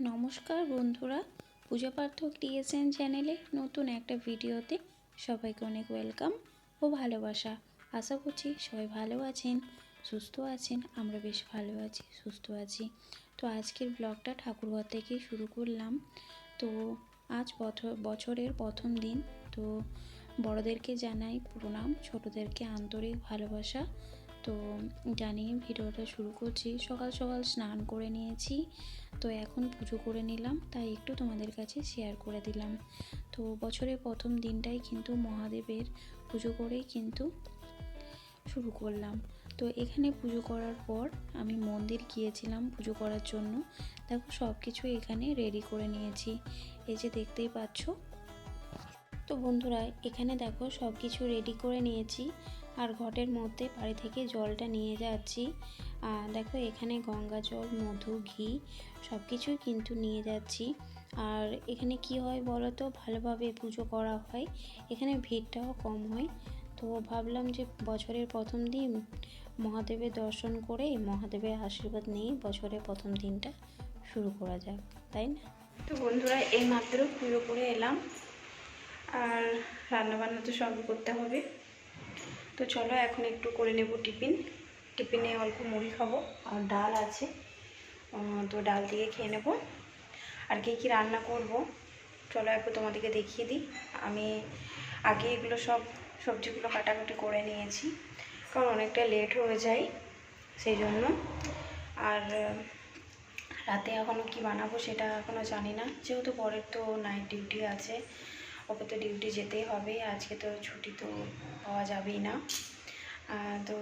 নমস্কার বন্ধুরা। পূজা পার্থক টিএসএন চ্যানেলে নতুন একটা ভিডিওতে সবাইকে অনেক ওয়েলকাম ও ভালোবাসা। আশা করছি সবাই ভালো আছেন, সুস্থ আছেন, আমরা বেশ ভালো আছি, সুস্থ আছি। তো আজকের ব্লগটা ঠাকুরঘর থেকে শুরু করলাম। তো আজ বছর বছরের প্রথম দিন। তো বড়দেরকে জানাই প্রণাম, ছোটোদেরকে আন্তরিক ভালোবাসা তো জানিয়ে ভিডিওটা শুরু করছি। সকাল সকাল স্নান করে নিয়েছি, তো এখন পুজো করে নিলাম, তাই একটু তোমাদের কাছে শেয়ার করে দিলাম। তো বছরের প্রথম দিনটাই কিন্তু মহাদেবের পুজো করেই কিন্তু শুরু করলাম। তো এখানে পুজো করার পর আমি মন্দির গিয়েছিলাম পুজো করার জন্য। দেখো সব কিছু এখানে রেডি করে নিয়েছি। এই যে দেখতেই পাচ্ছ। তো বন্ধুরা, এখানে দেখো সব কিছু রেডি করে নিয়েছি। আর ঘটের মধ্যে বাড়ি থেকে জলটা নিয়ে যাচ্ছি। দেখো এখানে গঙ্গা জল, মধু, ঘি সব কিছুই কিন্তু নিয়ে যাচ্ছি। আর এখানে কি হয় বলো তো ভালোভাবে পুজো করা হয়। এখানে ভিড়টাও কম হয়। তো ভাবলাম যে বছরের প্রথম দিন মহাদেবের দর্শন করে মহাদেবের আশীর্বাদ নিয়ে বছরের প্রথম দিনটা শুরু করা যাক, তাই না? তো বন্ধুরা, এই মাত্র পুজো করে এলাম। আর রান্নাবান্না তো সব করতে হবে। তো চলো এখন একটু করে নেব টিফিন। টিফিনে অল্প মুড়ি খাব আর ডাল আছে। তো ডাল দিয়ে খেয়ে নেব। আর কী কী রান্না করব, চলো একটু তোমাদেরকে দেখিয়ে দিই। আমি আগে এগুলো সব সবজিগুলো কাটাকুটি করে নিয়েছি, কারণ অনেকটা লেট হয়ে যায় সেই জন্য। আর, রাতে এখনও কি বানাবো সেটা এখনও জানি না। যেহেতু পরের তো নাইট ডিউটি আছে ওকে তো ডিউটি যেতেই হবে। আজকে তো ছুটি তো পাওয়া যাবেই না। তো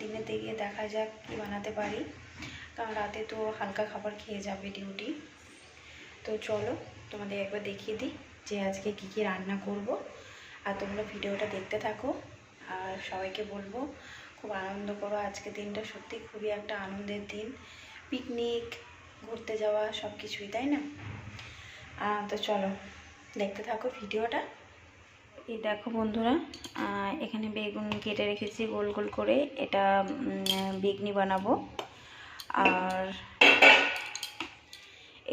দিনের দিকে দেখা যাক কী বানাতে পারি। কারণ রাতে তো হালকা খাবার খেয়ে যাবে ডিউটি তো চলো, তোমাদের একবার দেখিয়ে দিই যে আজকে কী কী রান্না করব। আর তোমরা ভিডিওটা দেখতে থাকো। আর সবাইকে বলব, খুব আনন্দ করো আজকে দিনটা। সত্যি খুবই একটা আনন্দের দিন। পিকনিক ঘুরতে যাওয়া সব কিছুই তাই না? তো চলো। দেখতে থাকো ভিডিওটা। এই দেখো বন্ধুরা এখানে বেগুন কেটে রেখেছি গোল গোল করে। এটা বেগনি বানাবো। আর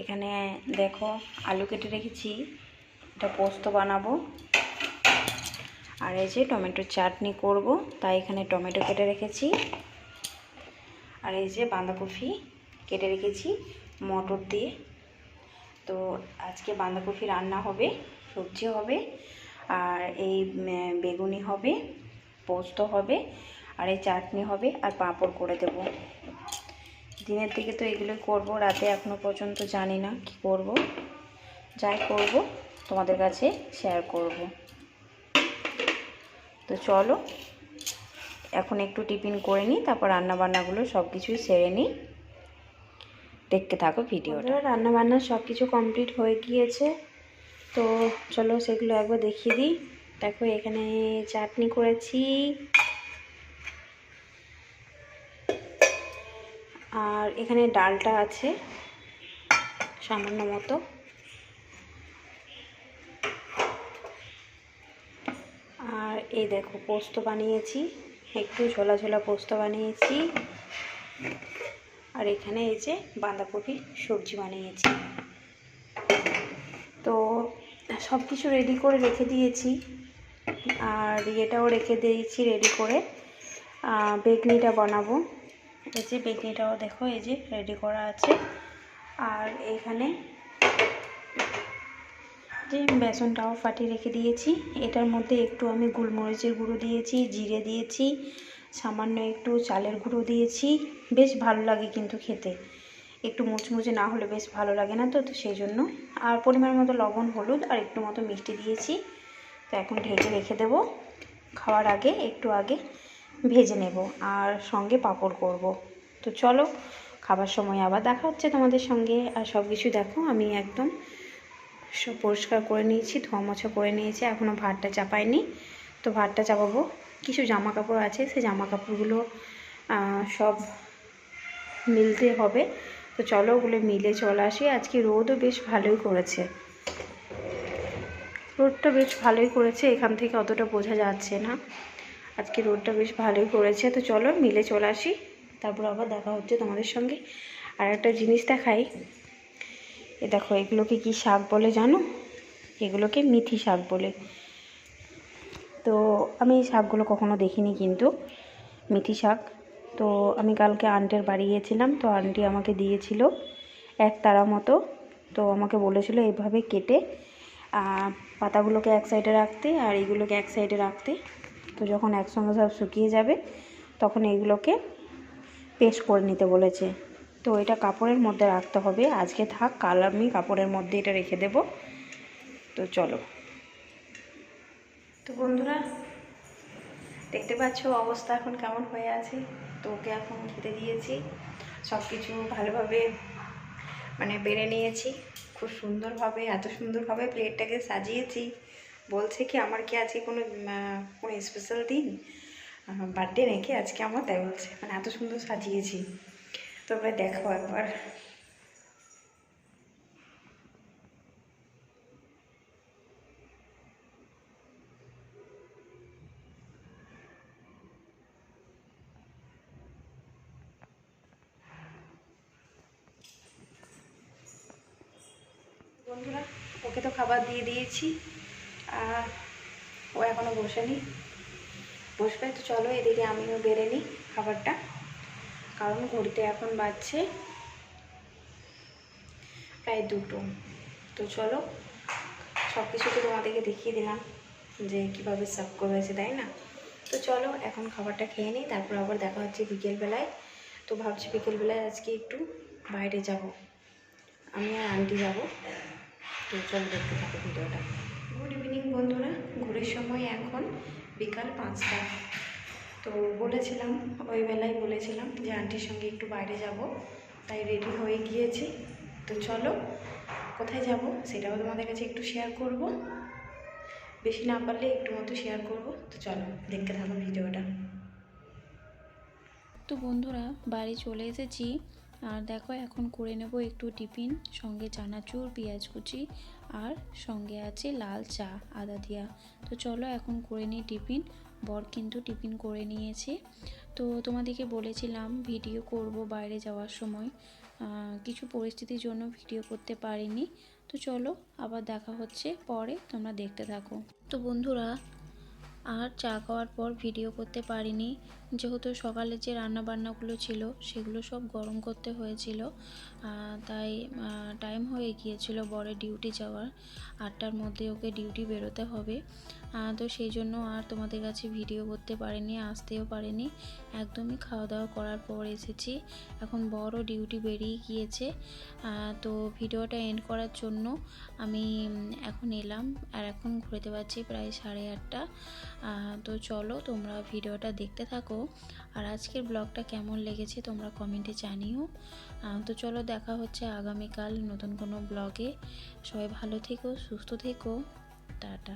এখানে দেখো আলু কেটে রেখেছি, এটা পোস্ত বানাবো। আর এই যে টমেটো চাটনি করব, তাই এখানে টমেটো কেটে রেখেছি। আর এই যে বাঁধাকপি কেটে রেখেছি মটর দিয়ে। তো আজকে বাঁধাকপি রান্না হবে, সবজি হবে, আর এই বেগুনি হবে, পোস্ত হবে, আর এই চাটনি হবে, আর পাঁপড় করে দেব। দিনের দিকে তো এগুলোই করব, রাতে এখনও পর্যন্ত জানি না কি করব। যাই করব, তোমাদের কাছে শেয়ার করব। তো চলো, এখন একটু টিফিন করে নিই, তারপর রান্না বান্নাগুলো সব কিছুই সেরে নিই। দেখতে থাকো ভিডিওটা রান্না বান্না সব কিছু কমপ্লিট হয়ে গিয়েছে। তো চলো সেগুলো একবার দেখিয়ে দিই। দেখো, এখানে চাটনি করেছি। আর এখানে ডালটা আছে, সামান্য মতো। আর এই দেখো, পোস্ত বানিয়েছি। একটু ঝোলা ঝোলা পোস্ত বানিয়েছি। আর এখানে এই যে বাঁধাকপি সবজি বানিয়েছি। তো সব কিছু রেডি করে রেখে দিয়েছি। আর ইয়েটাও রেখে দিয়েছি রেডি করে। বেগনিটা বানাবো। এই যে বেগনিটাও দেখো, এই যে রেডি করা আছে। আর এখানে যে বেসনটাও ফাটিয়ে রেখে দিয়েছি। এটার মধ্যে একটু আমি গোলমরিচের গুঁড়ো দিয়েছি, জিরে দিয়েছি সামান্য একটু চালের গুঁড়ো দিয়েছি। বেশ ভালো লাগে কিন্তু খেতে। একটু মুচমুচে না হলে বেশ ভালো লাগে না তো তো সেই জন্য। আর পরিমাণ মতো লবণ, হলুদ আর একটু মতো মিষ্টি দিয়েছি। তো এখন ঢেকে রেখে দেব। খাওয়ার আগে, একটু আগে ভেজে নেব আর সঙ্গে পাঁপড় করব। তো চলো, খাবার সময় আবার দেখা হচ্ছে তোমাদের সঙ্গে। আর সব কিছু দেখো, আমি একদম সব পরিষ্কার করে নিয়েছি, ধোয়া মোছা করে নিয়েছি এখনও ভাতটা চাপাইনি। তো ভাতটা চাপাবো। কিছু জামা কাপড় আছে, সেই জামা কাপড়গুলো সব মিলতে হবে। তো চলো ওগুলো মিলে চলে আসি। আজকে রোদও বেশ ভালোই করেছে। রোদটা বেশ ভালোই করেছে, এখান থেকে অতটা বোঝা যাচ্ছে না। আজকে রোদটা বেশ ভালোই করেছে। তো চলো মিলে চলে আসি। তারপর আবার দেখা হচ্ছে তোমাদের সঙ্গে। আর একটা জিনিস দেখাই। এ দেখো, এগুলোকে কি শাক বলে জানো? এগুলোকে মিথি শাক বলে। তো আমি এই শাকগুলো কখনো দেখিনি কিন্তু মিথি শাক। তো আমি কালকে আন্টের বাড়ি গিয়েছিলাম, তো আন্টি আমাকে দিয়েছিল এক তারা মতো। তো আমাকে বলেছিল এইভাবে কেটে পাতাগুলোকে এক সাইডে রাখতে আর এইগুলোকে এক সাইডে রাখতে। তো যখন একসঙ্গে সব শুকিয়ে যাবে, তখন এইগুলোকে পেস্ট করে নিতে বলেছে। তো এটা কাপড়ের মধ্যে রাখতে হবে। আজকে থাক, কাল আমি কাপড়ের মধ্যে এটা রেখে দেব। তো চলো। তো বন্ধুরা, দেখতে পাচ্ছ অবস্থা এখন কেমন হয়ে আছে। তো ওকে এখন খেতে দিয়েছি সব কিছু ভালোভাবে মানে বেড়ে নিয়েছি। খুব সুন্দরভাবে, এত সুন্দরভাবে প্লেটটাকে সাজিয়েছি। বলছে কি, আমার কি আজকে কোনো কোনো স্পেশাল দিন? বার্থডে নাকি? আজকে আমার, তাই বলছে মানে এত সুন্দর সাজিয়েছি। তোমরা দেখো একবার। বন্ধুরা, ওকে তো খাবার দিয়ে দিয়েছি। আর ও এখনও বসেনি। বসবে, তো চলো এদিকে আমিও বেড়ে নিই খাবারটা। কারণ ঘড়িতে এখন বাজছে প্রায় দুটো। তো চলো সব কিছু তো তোমাদেরকে দেখিয়ে দিলাম যে কীভাবে সার্ভ করেছে তাই না? তো চলো, এখন খাবারটা খেয়ে নিই, তারপর আবার দেখা হচ্ছে বিকেলবেলায়। তো ভাবছি বিকেলবেলায় আজকে একটু বাইরে যাব। আমি আর আন্টি যাব। তো চলো দেখতে থাকো ভিডিওটা। গুড ইভিনিং বন্ধুরা। ঘুরের সময় এখন বিকাল পাঁচটা। তো বলেছিলাম ওই বেলায় বলেছিলাম যে আন্টির সঙ্গে একটু বাইরে যাব তাই রেডি হয়ে গিয়েছি। তো চলো কোথায় যাব সেটাও তোমাদের কাছে একটু শেয়ার করব। বেশি না পারলে একটু মতো শেয়ার করব। তো চলো দেখতে থাকো ভিডিওটা। তো বন্ধুরা বাড়ি চলে এসেছি। আর দেখো, এখন করে নেব একটু টিফিন, সঙ্গে চানাচুর, পেঁয়াজ কুচি আর সঙ্গে আছে লাল চা, আদা দিয়া। তো চলো, এখন করে নিই টিফিন। বর কিন্তু টিফিন করে নিয়েছে। তো তোমাদেরকে বলেছিলাম, ভিডিও করব বাইরে যাওয়ার সময়। কিছু পরিস্থিতির জন্য ভিডিও করতে পারিনি। তো চলো, আবার দেখা হচ্ছে পরে, তোমরা দেখতে থাকো। তো বন্ধুরা আর চা খাওয়ার পর ভিডিও করতে পারিনি। যেহেতু সকালে যে রান্না বান্নাগুলো ছিল, সেগুলো সব গরম করতে হয়েছিল। তাই টাইম হয়ে গিয়েছিল বরে ডিউটি যাওয়ার। আটটার মধ্যে ওকে ডিউটি বেরোতে হবে। তো সেই জন্য আর তোমাদের কাছে ভিডিও করতে পারিনি, আসতেও পারিনি। একদমই খাওয়া দাওয়া করার পর এসেছি। এখন বড় ডিউটি বেরিয়ে গিয়েছে। তো ভিডিওটা এন্ড করার জন্য আমি এখন এলাম আর এখন ঘুরতে পারছি প্রায় সাড়ে আটটা। তো চলো তোমরা ভিডিওটা দেখতে থাকো। আর আজকের ব্লগটা কেমন লেগেছে তোমরা কমেন্টে জানিও। তো চলো দেখা হচ্ছে আগামীকাল নতুন কোনো ব্লগে সবাই ভালো থেকো, সুস্থ থেকো। টাটা।